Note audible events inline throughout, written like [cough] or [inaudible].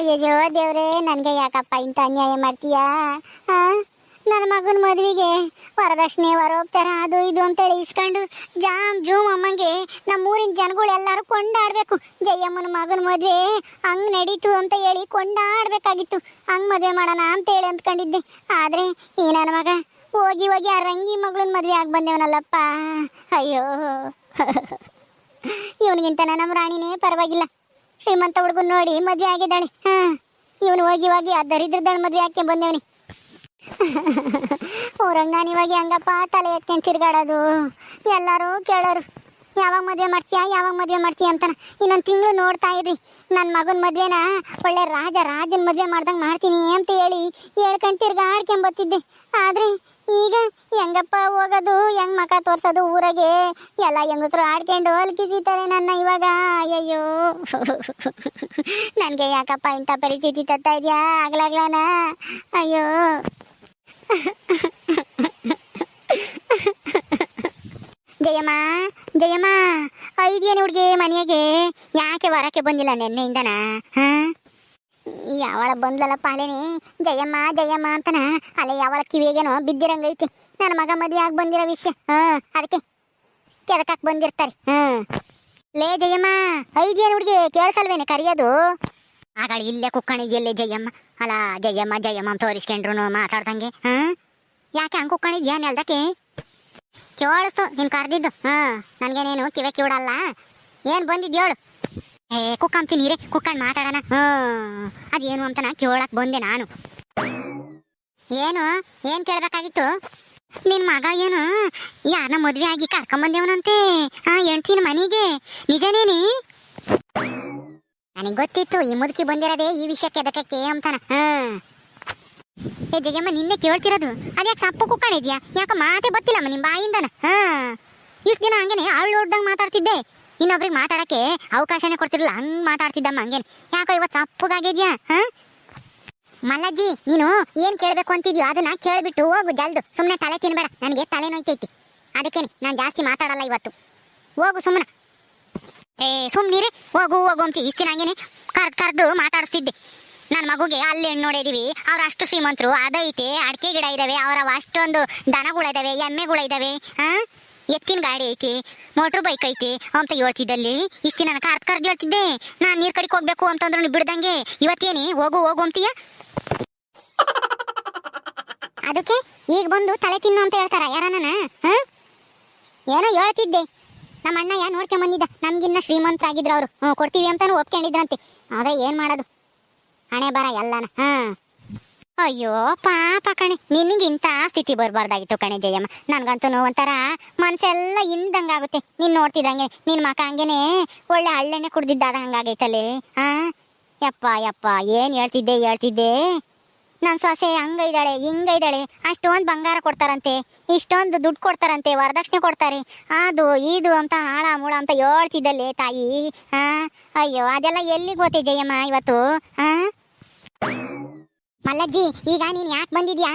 ಅಯ್ಯಯ್ಯೋ ದೇವ್ರೆ, ನನಗೆ ಯಾಕಪ್ಪ ಇಂಥ ಅನ್ಯಾಯ ಮಾಡ್ತೀಯಾ? ನನ್ನ ಮಗನ ಮದುವೆಗೆ ವರದಕ್ಷಿಣೆ, ವರೋಪಚಾರ, ಅದು ಇದು ಅಂತೇಳಿ ಇಸ್ಕೊಂಡು ಜಾಮ್ ಜೂಮ್ ಅಮ್ಮಂಗೆ ನಮ್ಮೂರಿನ ಜನಗಳು ಎಲ್ಲರೂ ಕೊಂಡಾಡ್ಬೇಕು. ಜಯಮ್ಮನ ಮಗನ ಮದುವೆ ಹಂಗ್ ನಡೀತು ಅಂತ ಹೇಳಿ ಕೊಂಡಾಡಬೇಕಾಗಿತ್ತು. ಹಂಗ್ ಮದುವೆ ಮಾಡೋಣ ಅಂತೇಳಿ ಅಂದ್ಕೊಂಡಿದ್ದೆ. ಆದ್ರೆ ಈ ನನ್ನ ಮಗ ಹೋಗಿ ಹೋಗಿ ಆ ರಂಗಿ ಮಗಳನ್ನ ಮದುವೆ ಆಗಿ ಬಂದೇವನಲ್ಲಪ್ಪ. ಅಯ್ಯೋ. [laughs] ಇವನಿಗಿಂತ ನಮ್ಮ ರಾಣಿನೇ ಪರವಾಗಿಲ್ಲ. ಶ್ರೀಮಂತ ಹುಡುಗನ್ ನೋಡಿ ಮದ್ವೆ ಆಗಿದ್ದಾಳೆ ಹ, ಇವನು ಹೋಗಿ ಹೋಗಿ ಆ ದರಿದ್ರದಳ ಮದ್ವೆ ಹಾಕಿ ಬಂದೇವನಿ. ಊರಂಗಾನಿವಾಗಿ [laughs] ಹಂಗಪ್ಪ ತಲೆ ಎತ್ಕೊಂಡು ತಿರ್ಗಾಡೋದು? ಎಲ್ಲರೂ ಕೇಳೋರು. ಯಾವಾಗ ಮದುವೆ ಮಾಡ್ತೀಯಾ, ಯಾವಾಗ ಮದುವೆ ಮಾಡ್ತೀಯ ಅಂತಾನೆ. ಇನ್ನೊಂದು ತಿಂಗಳು ನೋಡ್ತಾ ಇದ್ರಿ ನನ್ನ ಮಗನ ಮದುವೆನ? ಒಳ್ಳೆ ರಾಜ, ರಾಜನ ಮದುವೆ ಮಾಡ್ದಂಗೆ ಮಾಡ್ತೀನಿ ಅಂತ ಹೇಳಿ ಹೇಳ್ಕೊಂಡು ತಿರ್ಗಾಡ್ಕೊಂಬತ್ತಿದ್ದೆ ಆದರೆ ಈಗ ಹೆಂಗಪ್ಪ ಹೋಗೋದು, ಹೆಂಗ್ ಮಕ ತೋರ್ಸೋದು ಊರಾಗೆ? ಎಲ್ಲ ಹೆಂಗಸ್ರು ಆಡ್ಕೊಂಡು ಅಲ್ಕಿಸಿತಾರೆ ನನ್ನ ಇವಾಗ. ಅಯ್ಯಯ್ಯೋ. ನನಗೆ ಯಾಕಪ್ಪ ಇಂಥ ಪರಿಸ್ಥಿತಿ ತತ್ತಾ ಇದೆಯಾ ಆಗ್ಲಾಗ್ಲಾನ? ಅಯ್ಯೋ. ಜಯಮ್ಮ. ಜಯಮ್ಮ ಐದೇನು ಹುಡುಗಿ ಮನೆಗೆ? ಯಾಕೆ ವರಕ್ಕೆ ಬಂದಿಲ್ಲ ನೆನ್ನೆಯಿಂದನ? ಹಾ? ಯಾವಳ ಬಂದ್ಲಲ್ಲ ಪಾಲೇನಿ ಜಯಮ್ಮ ಜಯಮ್ಮ ಅಂತನ? ಅಲ್ಲ ಯಾವಳ ಕಿವಿಗೇನೋ ಬಿದ್ದಿರಂಗೈತಿ. ನನ್ನ ಮಗ ಮದ್ವೆ ಆಗಿ ಬಂದಿರೋ ವಿಷಯ. ಹಾ, ಅದಕ್ಕೆ ಕೆದಕಾಕ್ ಬಂದಿರ್ತಾರೆ. ಹ್ಮ್ ಲೇ ಜಯಮ್ಮ ಐದೇನು ಹುಡುಗಿ ಕೇಳಿಸಲ್ವೇನೆ ಕರೆಯೋದು? ಆಗಳ ಇಲ್ಲೇ ಕುಕ್ಕಣಿದ್ಯಲ್ಲೇ ಜಯಮ್ಮ? ಅಲ್ಲ ಜಯಮ್ಮ ಜಯಮ್ಮ ಅಂತ ತೋರಿಸ್ಕೊಂಡ್ರು ಮಾತಾಡ್ದಂಗೆ. ಹಾ? ಯಾಕೆ ಹಂಗೆ ಕುಕ್ಕಣಿದ್ಯಾ ನೆಲ್ದಕ್ಕೆ? ಕೇಳಿಸ್ತು ನಿನ್ ಕರೆದಿದ್ದು. ಹಾ, ನನಗೇನೇನು ಕಿವೆ ಕಿವಿಡಲ್ಲ? ಏನು ಬಂದಿದ್ದು ಹೇಳು. ಏ ಕುಕ್ಕಂತೀನಿ ರೀ ಕುಕ್ಕಂಡ್ ಮಾತಾಡೋಣ. ಹಾ, ಅದೇನು ಅಂತ ನಾ ಕೇಳಕ್ ಬಂದೆ ನಾನು. ಏನು, ಏನ್ ಕೇಳ್ಬೇಕಾಗಿತ್ತು? ನಿನ್ ಮಗ ಏನು ಯಾರನ್ನ ಮದ್ವೆ ಆಗಿ ಕರ್ಕೊಂಬಂದೇವನಂತೆ? ಆ ಹೆಣ್ತಿನ ಮನೆಗೆ? ನಿಜನೇನಿ ನನಗ್ ಗೊತ್ತಿತ್ತು, ಈ ಮುದುಕಿ ಬಂದಿರೋದೇ ಈ ವಿಷಯಕ್ಕೆ ಎದಕಕ್ಕೆ ಅಂತಾನ. ಹ್ಮ್ ಏ ಜಯಮ್ಮ, ನಿನ್ನೆ ಕೇಳ್ತಿರೋದು. ಅದ್ಯಾಕೆ ಸಪ್ಪು ಕುಕ್ಕಾಣಿದ್ಯಾ ಯಾಕ ಮಾತೆ ಗೊತ್ತಿಲ್ಲಮ್ಮ ನಿಮ್ಮ ಬಾಯಿಂದನ? ಹಾ. ಇಷ್ಟು ದಿನ ಹಂಗೇನೆ ಅವಳು ಹೊಡ್ದಂಗೆ ಮಾತಾಡ್ತಿದ್ದೆ. ಇನ್ನೊಬ್ರಿಗೆ ಮಾತಾಡಕ್ಕೆ ಅವಕಾಶನೇ ಕೊಡ್ತಿರಲಿಲ್ಲ. ಹಂಗ್ ಮಾತಾಡ್ತಿದ್ದಮ್ಮ ಹಂಗೇನೆ. ಯಾಕೋ ಇವತ್ತು ಸಪ್ಪಗಾಗಿದ್ಯಾ? ಹಾ? ಮಲ್ಲಜ್ಜಿ, ನೀನು ಏನ್ ಕೇಳ್ಬೇಕು ಅಂತಿದ್ಯೋ ಅದನ್ನ ಕೇಳ್ಬಿಟ್ಟು ಹೋಗು ಜಲ್ದು. ಸುಮ್ಮನೆ ತಲೆ ತಿನ್ಬೇಡ. ನನಗೆ ತಲೆ ನೋಯ್ತೈತಿ. ಅದಕ್ಕೇನೆ, ನಾನು ಜಾಸ್ತಿ ಮಾತಾಡಲ್ಲ ಇವತ್ತು. ಹೋಗು ಸುಮ್ಮನೆ ಏ, ಸುಮ್ನಿರಿ. ಹೋಗು ಹೋಗು ಅಂತ. ಇಷ್ಟಿನ ಹಂಗೇನೆ ಕರ್ದು ಕರ್ದು ಮಾತಾಡಿಸ್ತಿದ್ದೆ. ನನ್ನ ಮಗುಗೆ ಅಲ್ಲಿ ಹೆಣ್ಣು ನೋಡಿದೀವಿ. ಅವ್ರು ಅಷ್ಟು ಶ್ರೀಮಂತರು ಅದೈತೆ ಅಡಿಕೆ ಗಿಡ ಇದಾವೆ, ಅವರ ಅಷ್ಟೊಂದು ದನಗಳಿದಾವೆ ಎಮ್ಮೆಗಳು ಇದಾವೆ ಹಾ ಎತ್ತಿನ ಗಾಡಿ ಐತಿ, ಮೋಟ್ರ್ ಬೈಕ್ ಐತಿ ಅಂತ ಹೇಳ್ತಿದ್ದಲ್ಲಿ. ಇಷ್ಟು ನನ್ನ ಕಾರ್ ಕರ್ದು ಹೇಳ್ತಿದ್ದೆ. ನಾನು ನೀರ್ ಕಡೆಗೆ ಹೋಗ್ಬೇಕು ಅಂತಂದ್ರು ಬಿಡ್ದಂಗೆ. ಇವತ್ತೇನಿ, ಹೋಗು ಹೋಗು ಅಂತೀಯ? ಅದಕ್ಕೆ ಈಗ ಬಂದು ತಲೆ ತಿನ್ನು ಅಂತ ಹೇಳ್ತಾರ ಯಾರನ್ನ ನನ್ನ ಏನೋ ಹೇಳ್ತಿದ್ದೆ. ನಮ್ಮ ಅಣ್ಣ ಯಾ ನೋಡ್ಕೊಂಡ್ ಬಂದಿದ್ದ. ನಮ್ಗಿನ್ನ ಶ್ರೀಮಂತರಾಗಿದ್ರು ಅವರು. ಕೊಡ್ತೀವಿ ಅಂತಾನು ಒಪ್ಕೊಂಡಿದ್ರಂತೆ. ಅದೇ ಏನ್ ಮಾಡೋದು? ಹಣೆ ಬರ ಎಲ್ಲನ, ಹಾ. ಅಯ್ಯೋ, ಪಾಪ ಕಣೆ, ನಿನಗಿಂತ ಸ್ಥಿತಿ ಬರಬಾರ್ದಾಗಿತ್ತು ಕಣೆ ಜಯಮ್ಮ. ನನ್ಗಂತೂ ಒಂಥರ ಮನ್ಸೆಲ್ಲ ಇಂದಂಗಾಗುತ್ತೆ. ನೀನು ನೋಡ್ತಿದ್ದಂಗೆ ನಿನ್ನ ಮಕ ಹಂಗೇನೆ ಒಳ್ಳೆ ಹಳ್ಳೆನೆ ಕುಡ್ದಿದ್ದಾದ ಹಂಗಾಗೈತಲ್ಲಿ, ಹಾ. ಯಪ್ಪ ಯಪ್ಪ, ಏನು ಹೇಳ್ತಿದ್ದೆ ಹೇಳ್ತಿದ್ದೆ. ನನ್ನ ಸೊಸೆ ಹಂಗೈದಾಳೆ, ಹಿಂಗೈದಾಳೆ. ಅಷ್ಟೊಂದು ಬಂಗಾರ ಕೊಡ್ತಾರಂತೆ, ಇಷ್ಟೊಂದು ದುಡ್ಡು ಕೊಡ್ತಾರಂತೆ, ವರದಕ್ಷಿಣೆ ಕೊಡ್ತಾರೆ. ಅದು, ಇದು ಅಂತ ಹಾಳ, ಮೂಳ ಅಂತ ಹೇಳ್ತಿದ್ದಲ್ಲೇ ತಾಯಿ, ಹಾ. ಅಯ್ಯೋ, ಅದೆಲ್ಲ ಎಲ್ಲಿಗೆ ಹೋತೆ ಜಯಮ್ಮ ಇವತ್ತು, ಹಾ. ಮಲ್ಲಜ್ಜಿ, ಈಗ ನೀನ್ ಯಾಕೆ ಬಂದಿದ್ಯಾ?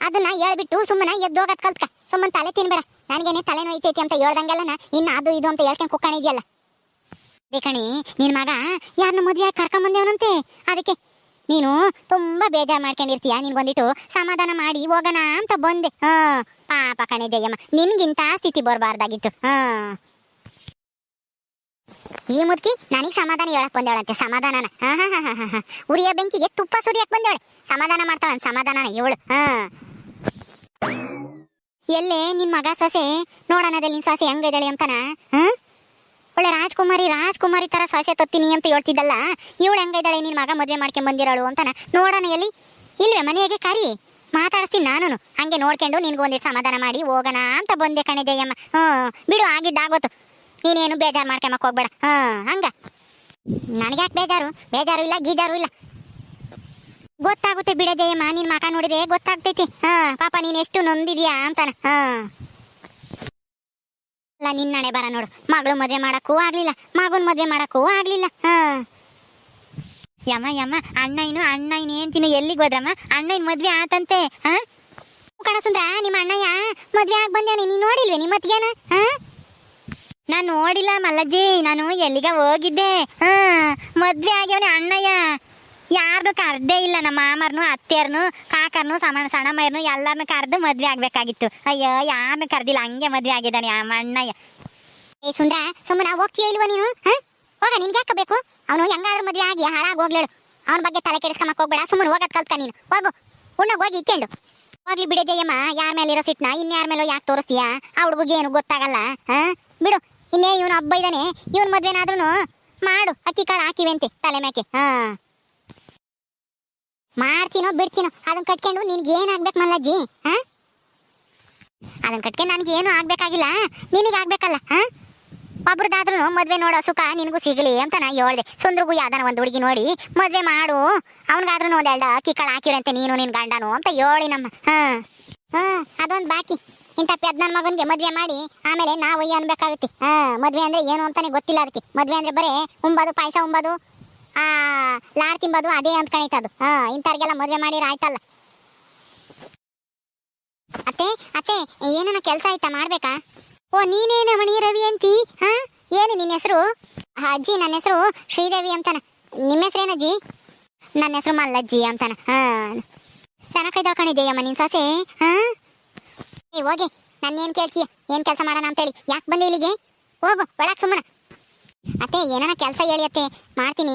ಅದನ್ನ ಹೇಳ್ಬಿಟ್ಟು ಸುಮ್ಮನೆ ಎದ್ದೋಗತ್ ಕಲ್ತ್ಕ. ಸುಮ್ಮನೆ ತಲೆ ತಿನ್ಬೇಡ. ನನಗೇನೆ ತಲೆ ನೋಯ್ತೈತಿ ಅಂತ ಹೇಳ್ದಂಗೆಲ್ಲನ ಇನ್ನ ಅದು ಇದು ಅಂತ ಹೇಳ್ಕೊಂಡ್ ಕುಕ್ಕಣಿದ್ಯಲ್ಲ ಕಣಿ, ನಿನ್ ಮಗ ಯಾರನ್ನ ಮದ್ವೆ ಆಗಿ ಕರ್ಕೊಂಬಂದೇವನಂತೆ ಅದಕ್ಕೆ ನೀನು ತುಂಬಾ ಬೇಜಾರ್ ಮಾಡ್ಕೊಂಡಿರ್ತೀಯ? ಬಂದಿಟ್ಟು ಸಮಾಧಾನ ಮಾಡಿ ಹೋಗೋಣ ಅಂತ ಬಂದೆ. ಹಾ, ಪಾಪ ಕಣೆ ಜಯಮ್ಮ, ನಿನ್ಗಿಂತ ಸ್ಥಿತಿ ಬರಬಾರ್ದಾಗಿತ್ತು. ಹಾ. ಈ ಮುದ್ಕಿ ನನಗೆ ಸಮಾಧಾನ ಹೇಳಕ್ ಬಂದೇಳಂತೆ ಸಮಾಧಾನನ. ಉರಿಯ ಬೆಂಕಿಗೆ ತುಪ್ಪ ಸುರಿಯಕ್ ಬಂದೇಳೆ ಸಮಾಧಾನ ಮಾಡ್ತಾಳ ಸಮಾಧಾನ ಇವಳು. ಎಲ್ಲೇ ನಿನ್ ಮಗ ಸೊಸೆ? ನೋಡೋಣದಲ್ಲಿ ನಿನ್ ಸೊಸೆ ಹೆಂಗಿದ್ದಾಳೆ ಅಂತಾನ? ಹಾ? ಒಳ್ಳೆ ರಾಜ್ಕುಮಾರಿ ರಾಜ್ಕುಮಾರಿ ತರ ಸೊಸೆ ತತ್ತೀನಿ ಅಂತ ಹೇಳ್ತಿದ್ದಲ್ಲ? ಇವಳು ಹೆಂಗಿದ್ದಾಳೆ ನಿನ್ ಮಗ ಮದ್ವೆ ಮಾಡ್ಕೊಂಡ್ ಬಂದಿರೋಳು ಅಂತಾನ? ನೋಡೋಣ ಎಲ್ಲಿ? ಇಲ್ವೇ ಮನೆಯಾಗೆ ಕರಿ. ಮಾತಾಡ್ತೀನಿ ನಾನು ಹಂಗೆ ನೋಡ್ಕೊಂಡು ನಿನ್ಗೊಂದು ಸಮಾಧಾನ ಮಾಡಿ ಹೋಗೋಣ ಅಂತ ಬಂದೆ ಕಣೆ ಜಯಮ್ಮ. ಹ್ಞೂ ಬಿಡು, ಆಗಿದ್ದಾಗೋತು. ನೀನೇನು ಬೇಜಾರು ಮಾಡ್ಕೊಂಬಕ್ ಹೋಗ್ಬೇಡ. ಹಾ, ಹಂಗ. ನನಗ್ಯಾಕೆ ಬೇಜಾರು? ಬೇಜಾರು ಇಲ್ಲ, ಗೀಜಾರು ಇಲ್ಲ. ಗೊತ್ತಾಗುತ್ತೆ ಬಿಡ ಜಯಮ್ಮ, ನಿನ್ ಮಕ ನೋಡಿದ್ರೆ ಗೊತ್ತಾಗ್ತೈತಿ. ಹಾ, ಪಾಪ ನೀನ್ ಎಷ್ಟು ನೊಂದಿದ್ಯಾ ಅಂತಾನ. ಹಾ. ಅಲ್ಲ ನಿನ್ನಣೆ ಬರ ನೋಡು. ಮಗಳು ಮದ್ವೆ ಮಾಡಕ್ಕೂ ಆಗ್ಲಿಲ್ಲ. ಮಗನ್ ಮದ್ವೆ ಮಾಡಕ್ಕೂ ಆಗ್ಲಿಲ್ಲ. ಹಾ. ಯಮ್ಮ ಯಮ್ಮ, ಅಣ್ಣ ಇನ್ನು, ಅಣ್ಣ ಏನ್ತಿನ ಎಲ್ಲಿಗೆ ಹೋದ್ರಮ್ಮ? ಅಣ್ಣ ಇನ್ ಮದ್ವೆ ಆತಂತೆ. ಹಾ? ಕಣ ಸುಂದ್ರ ನಿಮ್ಮ ಅಣ್ಣಯ್ಯ ಮದ್ವೆ ಆಗಿ ಬಂದ್ಯಾನೆ? ನೀನ್ ನೋಡಿಲ್ವೇ ನಿಮ್ಮ ಹಾ? ನಾನು ನೋಡಿಲ್ಲ ಮಲ್ಲಜ್ಜಿ, ನಾನು ಎಲ್ಲಿಗ ಹೋಗಿದ್ದೆ. ಹಾ, ಮದ್ವೆ ಆಗ್ಯವನೇ ಅಣ್ಣಯ್ಯ. ಯಾರನ್ನು ಕರ್ದೇ ಇಲ್ಲ ನಮ್ಮ ಮಾಮರ್ನು, ಅತ್ತೆಯರ್ನು, ಕಾಕರ್ನು, ಸಮ ಸಣ್ಣಮ್ಮರ್ನು ಎಲ್ಲರನ್ನು ಕರೆದು ಮದ್ವೆ ಆಗ್ಬೇಕಾಗಿತ್ತು. ಅಯ್ಯೋ ಯಾರನ್ನು ಕರ್ದಿಲ್ಲ, ಹಂಗೆ ಮದ್ವೆ ಆಗಿದ್ದಾನೆ ಆ ಅಣ್ಣಯ್ಯ. ಏ ಸುಂದ್ರ, ಸುಮ್ಮನೆ ಹೋಗ್ತೀಯ ಇಲ್ವ ನೀನು? ಹಾ? ಹೋಗ, ನಿನ್ಗೆ ಯಾಕೆ ಬೇಕು? ಅವನು ಹೆಂಗಾದ್ರೂ ಮದ್ವೆ ಆಗಿ ಹಾಳಾಗಿ ಹೋಗ್ಲೇಳು. ಅವನ ಬಗ್ಗೆ ತಲೆ ಕೆಡಿಸ್ಕೊಂಬಕ್ ಹೋಗ್ಬೇಡ, ಸುಮ್ಮನೆ ಹೋಗದ್ ಕಲ್ತ್ಕ ನೀನು. ಹೋಗು, ಉಣ್ಣಗ್ ಹೋಗಿ ಇಕ್ಕೊಂಡು. ಹೋಗ್ಲಿ ಬಿಡೆ ಜಯಮ್ಮ, ಯಾರ ಮೇಲೆ ಇರೋ ಸಿಟ್ನ, ಇನ್ಯಾರ ಮೇಲೆ ಯಾಕೆ ತೋರಿಸ್ತೀಯಾ? ಆ ಹುಡುಗಿಗೆ ಏನು ಗೊತ್ತಾಗಲ್ಲ, ಹಾ? ಬಿಡು ಇನ್ನೇ ಇವನು ಹಬ್ಬ ಇದ್ದಾನೆ, ಇವನ್ ಮದ್ವೆನಾದ್ರೂ ಮಾಡು, ಅಕ್ಕಿ ಕಾಳು ಅಂತೆ, ತಲೆ ಮ್ಯಾಕೆ. ಹಾ. ಮಾಡ್ತೀನೋ ಬಿಡ್ತೀನೋ ಅದನ್ನ ಕಟ್ಕೊಂಡು ನಿನ್ಗೆ ಏನಾಗ್ಬೇಕು ಮಲ್ಲಜ್ಜಿ, ಹಾ? ಅದನ್ನ ಕಟ್ಕೊಂಡು ನನಗೆ ಏನು ಆಗ್ಬೇಕಾಗಿಲ್ಲ, ನಿನಗೆ ಆಗ್ಬೇಕಲ್ಲ, ಹಾ? ಒಬ್ರದಾದ್ರೂ ಮದ್ವೆ ನೋಡೋ ಸುಖ ನಿನಗೂ ಸಿಗಲಿ ಅಂತ ನಾ ಹೇಳ್ದೆ. ಸುಂದ್ರಿಗೂ ಯಾವ್ದಾನ ಒಂದು ಹುಡುಗಿ ನೋಡಿ, ಮದ್ವೆ ಮಾಡು ಅವನಿಗಾದ್ರೂ ಒಂದೆರಡು ಅಕ್ಕಿ ಕಾಳು ಹಾಕಿರಂತೆ ನೀನು, ನಿನ್ ಗಂಡನು ಅಂತ ಹೇಳಿ ನಮ್ಮ, ಹಾ. ಹಾ, ಅದೊಂದು ಬಾಕಿ. ಇಂಥ ಪೆದ್ ಮಗನಿಗೆ ಮದ್ವೆ ಮಾಡಿ ಆಮೇಲೆ ನಾವು ಅಯ್ಯ ಅನ್ಬೇಕಾಗುತ್ತೆ. ಹಾ ಮದ್ವೆ ಅಂದ್ರೆ ಏನು ಅಂತಾನೆ ಗೊತ್ತಿಲ್ಲ ಅದಕ್ಕೆ. ಮದ್ವೆ ಅಂದ್ರೆ ಬರೇ ಉಂಬದು, ಪಾಯಸ ಉಂಬದು, ಆ, ಲಾಡ್ ತಿಂಬದು, ಅದೇ ಅಂದ್ಕಣಿತದು ಹಾ ಇಂಥವ್ರಿಗೆಲ್ಲ ಮದ್ವೆ ಮಾಡಿರ ಆಯ್ತಲ್ಲ. ಅತ್ತೆ ಅತ್ತೆ, ಏನನ ಕೆಲಸ ಆಯ್ತಾ ಮಾಡಬೇಕಾ? ಓ, ನೀನೇನು ಮಣಿ ರವಿ ಅಂತಿ? ಹಾ, ಏನು ನಿನ್ನ ಹೆಸರು? ಅಜ್ಜಿ ನನ್ನ ಹೆಸರು ಶ್ರೀದೇವಿ ಅಂತಾನ. ನಿಮ್ಮ ಹೆಸರೇನಜ್ಜಿ ನನ್ನ ಹೆಸರು ಮಲ್ಲಜ್ಜಿ ಅಂತಾನ. ಹಾ. ಚೆನ್ನಾಗಿದ್ದಾಳ ಕಣೆ ಜಯಮ್ಮ, ನಿನ್ ಸೊಸೆ? ಹಾ? ಏ ಹೋಗಿ ಏನ್ ಕೇಳ್ತೀಯ ಏನ್ ಕೆಲಸ ಮಾಡೋಣ ಅಂತೇಳಿ. ಯಾಕೆ ಬಂದೆ ಇಲ್ಲಿಗೆ? ಹೋಗು, ಒಳಗ್ ಸುಮ್ಮನ. ಅತ್ತೆ, ಏನನ ಕೆಲಸ ಹೇಳಿ ಅತ್ತೆ, ಮಾಡ್ತೀನಿ.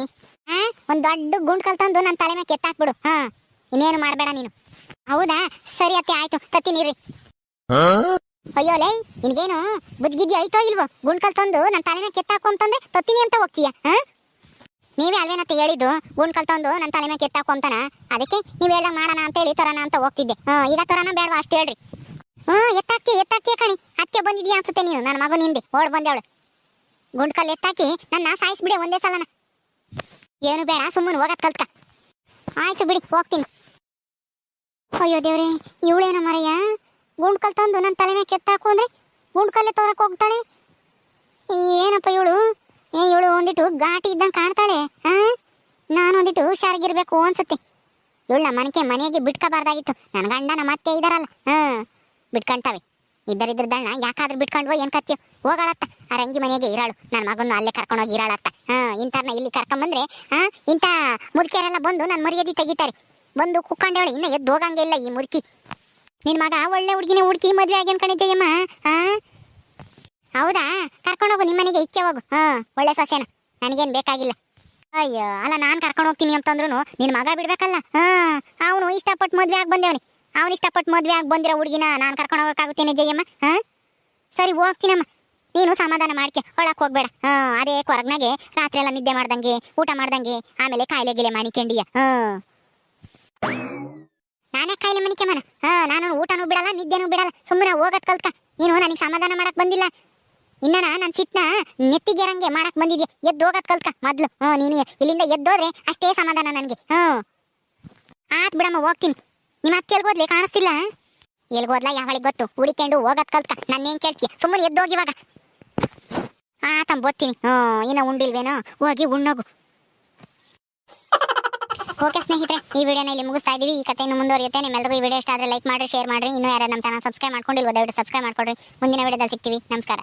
ಹಾ ಒಂದ್ ದೊಡ್ಡ ಗುಂಡ್ ಕಲ್ತಂದು ನನ್ನ ತಲೆ ಮೇಲೆ ಕೆತ್ತಾಕ್ಬಿಡು. ಹಾ, ಇನ್ನೇನು ಮಾಡಬೇಡ ನೀನು. ಹೌದಾ? ಸರಿ ಅತ್ತೆ, ಆಯ್ತು. ತತ್ತೀನಿ ರೀ ಅಯ್ಯೋ, ಲೈ, ನಿನ್ಗೇನು ಬುಜ್ಗಿದ್ದಿ ಐತೋ ಇಲ್ವೋ? ಗುಂಡ್ ತಂದು ನನ್ನ ತಲೆ ಮೇಲೆ ಕೆತ್ತಾಕು ಅಂತಂದ್ರೆ ತತ್ತೀನಿ ಅಂತ ಹೋಗ್ತೀಯ, ಹಾ? ನೀವೇ ಅಲ್ವೇನತ್ತೆ ಹೇಳಿದ್ದು? ಗುಂಡ್ ಕಲ್ತಂದು ನನ್ನ ತಲೆ ಮೇಲೆ ಕೆತ್ತಾಕು ಅಂತಾನ? ಅದಕ್ಕೆ ನೀವು ಹೇಳ್ದಂಗ್ ಮಾಡೋಣ ಅಂತ ಹೇಳಿ ತರೋಣ ಅಂತ ಹೋಗ್ತಿದ್ದೆ. ಹಾ, ಈಗ ತರೋಣ ಬೇಡವಾ, ಅಷ್ಟು ಹೇಳ್ರಿ. ಹ್ಮ್ ಎತ್ತಾಕಿ ಎತ್ತಾಕಿ ಕಣಿ. ಅದಕ್ಕೆ ಬಂದಿದ್ಯಾ ಅನ್ಸುತ್ತೆ ನೀನು? ನನ್ನ ಮಗನ ಹಿಂದೆ. ಓಡ್ ಅವಳು. ಗುಂಡ್ಕಲ್ ಎತ್ತಾಕಿ ನನ್ನ ಸಾಯಿಸ್ಬಿಡೆ ಒಂದೇ ಸಲನ. ಏನು ಬೇಡ, ಸುಮ್ಮನೆ ಹೋಗತ್ ಕಲ್ತ್ಕ. ಆಯ್ತು ಬಿಡಿ, ಹೋಗ್ತೀನಿ. ಅಯ್ಯೋ ದೇವ್ರೆ, ಇವಳೇನ ಮರಯ್ಯ? ಗುಂಡ್ಕಲ್ ತಂದು ನನ್ನ ತಲೆ ಮೇಲೆ ಕೆತ್ತಾಕು ಅಂದ್ರೆ ಗುಂಡ್ಕಲ್ಲೇ ತೋರಕ್ ಹೋಗ್ತಾಳೆ? ಏನಪ್ಪ ಇವಳು? ಏ, ಇವಳು ಒಂದಿಟ್ಟು ಘಾಟಿ ಇದ್ದಂಗೆ ಕಾಣ್ತಾಳೆ ಆ ನಾನು ಒಂದಿಟ್ಟು ಹುಷಾರಾಗಿರ್ಬೇಕು ಅನ್ಸುತ್ತೆ. ಇವಳ ಮನೆಗೆ ಮನೆಗೆ ಬಿಟ್ಕೋಬಾರ್ದಾಗಿತ್ತು. ನನ್ನ ಗಂಡನ ನಮ್ಮ ಅತ್ತೆ ಹಾ? ಬಿಟ್ಕೊಂತಾವೆ. ಇದ್ದರಿದ್ರ ದಣ್ಣ, ಯಾಕಾದ್ರೂ ಬಿಟ್ಕೊಂಡ್ವೋ ಏನ್ ಕತ್ತಿಯ ಹೋಗಾಳತ್ತ. ಆ ರಂಗಿ ಮನೆಗೆ ಇರಾಳು. ನನ್ನ ಮಗನ್ನು ಅಲ್ಲೇ ಕರ್ಕೊಂಡೋಗಿ ಇರಾಳತ್ತ. ಹಾ, ಇಂಥರ್ನ ಇಲ್ಲಿ ಕರ್ಕೊಂಬಂದ್ರೆ, ಹಾ, ಇಂಥ ಮುದುಕಿಯರೆಲ್ಲ ಬಂದು ನನ್ನ ಮರ್ಯಾದೆ ತೆಗಿತಾರೆ. ಬಂದು ಕುಕ್ಕಂಡೇವಳು ಇನ್ನ ಎದ್ದು ಹೋಗಂಗೆ ಇಲ್ಲ ಈ ಮುರ್ಕಿ ನಿನ್ ಮಗ ಒಳ್ಳೆ ಹುಡುಗಿನ, ಹುಡುಕಿ ಮದ್ವೆ ಆಗಿ ಕಣಿತಯ್ಯಮ್ಮ ಹಾ? ಹೌದಾ? ಕರ್ಕೊಂಡೋಗು ನಿಮ್ಮ ಮನೆಗೆ ಇಕ್ಕೆ ಹೋಗು. ಹಾ, ಒಳ್ಳೆ ಸೊಸೆನ. ನನಗೇನು ಬೇಕಾಗಿಲ್ಲ. ಅಯ್ಯೋ, ಅಲ್ಲ ನಾನು ಕರ್ಕೊಂಡು ಹೋಗ್ತೀನಿ ಅಂತಂದ್ರು ನಿನ್ನ ಮಗ ಬಿಡಬೇಕಲ್ಲ? ಹಾ, ಅವನು ಇಷ್ಟಪಟ್ಟು ಮದ್ವೆ ಆಗಿ ಬಂದೇವನಿ. ಅವನು ಇಷ್ಟಪಟ್ಟು ಮದ್ವೆ ಆಗಿ ಬಂದಿರೋ ಹುಡುಗಿನ ನಾನು ಕರ್ಕೊಂಡು ಹೋಗಕ್ಕಾಗುತ್ತೇನೆ ಜಯಮ್ಮ? ಹಾ? ಸರಿ, ಹೋಗ್ತೀನಮ್ಮ. ನೀನು ಸಮಾಧಾನ ಮಾಡ್ಕೆ ಒಳಕ್ಕೆ ಹೋಗ್ಬೇಡ. ಹಾ, ಅದೇ ಕೊರಗ್ನಾಗೆ ರಾತ್ರಿ ಎಲ್ಲ ನಿದ್ದೆ ಮಾಡ್ದಂಗೆ, ಊಟ ಮಾಡ್ದಂಗೆ, ಆಮೇಲೆ ಕಾಯಿಲೆ ಗಿಲೆ ಮನಿಕೆಂಡಿಯ ಹಾಂ. ನಾನೇ ಕಾಯಿಲೆ ಮನಿಕೆ ಮನ? ಹಾ, ನಾನು ಊಟನೂ ಬಿಡಲ್ಲ, ನಿದ್ದೆನೂ ಬಿಡಲ್ಲ. ಸುಮ್ಮನೆ ಹೋಗತ್ ಕಲ್ತ ನೀನು ನನಗೆ ಸಮಾಧಾನ ಮಾಡಕ್ ಬಂದಿಲ್ಲ. ಇನ್ನ ನನ್ನ ಸಿಟ್ನ ನೆತ್ತಿಗೆರಂಗೆ ಮಾಡಕ್ ಬಂದಿದ್ಯಾ? ಎದ್ದು ಹೋಗತ್ ಕಲ್ತ ಮೊದ್ಲು. ಹ್ಞೂ ನೀನು ಇಲ್ಲಿಂದ ಎದ್ದೋದ್ರೆ ಅಷ್ಟೇ ಸಮಾಧಾನ ನನಗೆ. ಹ್ಞೂ ಆತ್ ಬಿಡಮ್ಮ, ಹೋಗ್ತೀನಿ. ನಿಮ್ಮ ಅತ್ತೆ ಎಲ್ಗೋದ್ಲೆ ಕಾಣಿಸ್ತಿಲ್ಲ? ಎಲ್ಗೋದ್ಲ? ಯಾವಳಿಗೆ ಗೊತ್ತು? ಹುಡಿಕೊಂಡು ಹೋಗತ್ ಕಲ್ತ್ಕ. ನನ್ನೇನ್ ಕೇಳ್ತೀಯ ಸುಮ್ಮನೆ ಎದ್ದೋಗಿ ಇವಾಗ. ತಮ್ಮ ಬೋಗ್ತೀನಿ ಹ್ಞೂ, ಇನ್ನ ಉಂಡಿಲ್ವೇನೋ? ಹೋಗಿ ಉಣ್ಣೋಗು. ಓಕೆ ಸ್ನೇಹಿತರೆ, ಈ ವಿಡಿಯೋನ ಇಲ್ಲಿ ಮುಗಿಸ್ತಾ ಇದೀವಿ. ಈ ಕಥೆಯನ್ನು ಮುಂದುವರಿಯುತ್ತೆ. ನಿಮ್ಮೆಲ್ಲರಿಗೂ ಈ ವಿಡಿಯೋ ಇಷ್ಟ ಆದರೆ ಲೈಕ್ ಮಾಡಿ ಶೇರ್ ಮಾಡ್ರಿ. ಇನ್ನೂ ಯಾರು ನಮ್ಮ ಚಾನಲ್ ಸಬ್ಸ್ಕ್ರೈಬ್ ಮಾಡ್ಕೊಂಡಿಲ್ವೋ, ದಯವಿಟ್ಟು ಸಬ್ಸ್ಕ್ರೈಬ್ ಮಾಡ್ಕೊಡ್ರಿ. ಮುಂದಿನ ವಿಡಿಯೋದಲ್ಲಿ ಸಿಗ್ತೀವಿ. ನಮಸ್ಕಾರ.